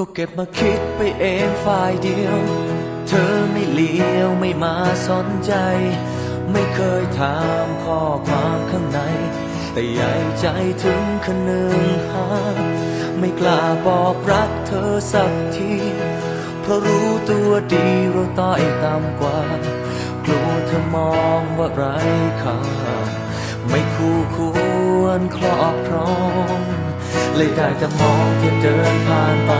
ก็เก็บมาคิดไปเองฝ่ายเดียว เธอไม่เลี้ยวไม่มาสนใจ ไม่เคยถามข้อความข้างใน แต่ใหญ่ใจถึงขนึงหา ไม่กล้าบอกรักเธอสักที เพราะรู้ตัวดีเราต้อยต่ำกว่า กลัวเธอมองว่าไร้ค่า ไม่คู่ควรครอบครอง เลยได้แต่มองเธอเดินผ่านไป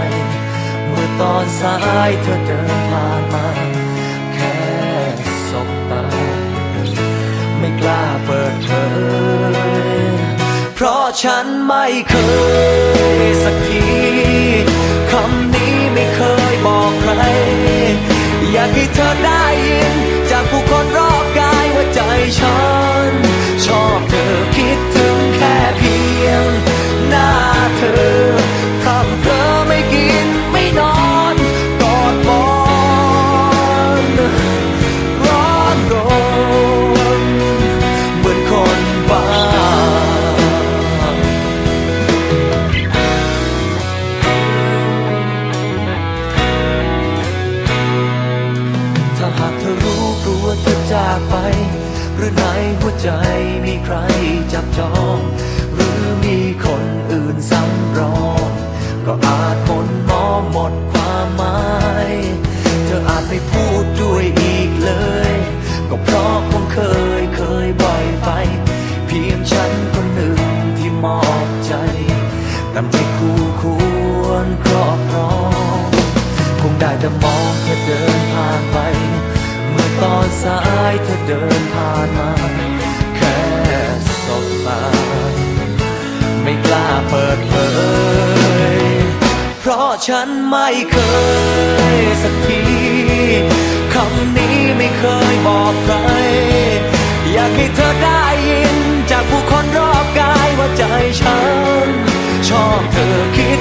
เมื่อตอนสายเธอเดินผ่านมา แค่สบตา ไม่กล้าเปิดเผยเพราะฉันไม่เคยสักที รือในหัวใจมีใครจับจอง หรือมีคนอื่นซ้ำรองก็อาจหมนมองหมดความหมาย เธออาจไม่พูดด้วยอีกเลย ก็เพราะคงเคยเคยบ่อยไป เพียงฉันคนหนึ่งที่มอบใจแต่ไม่คู่ควรครอบครอง คงได้แต่มองเธอ สายเธอเดินผ่านมา แค่สบตา ไม่กล้าเปิดเผย เพราะฉันไม่เคยสักทีคำนี้ไม่เคยบอกใคร อยากให้เธอได้ยิน จากผู้คนรอบกายว่าใจฉัน ชอบเธอคิด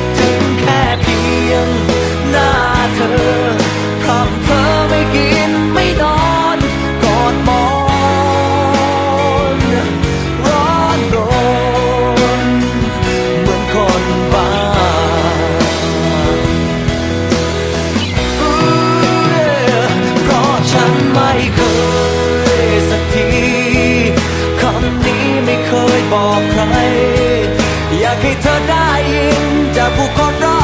ไม่เคยบอกใคร อยากให้เธอได้ยินจากผู้คน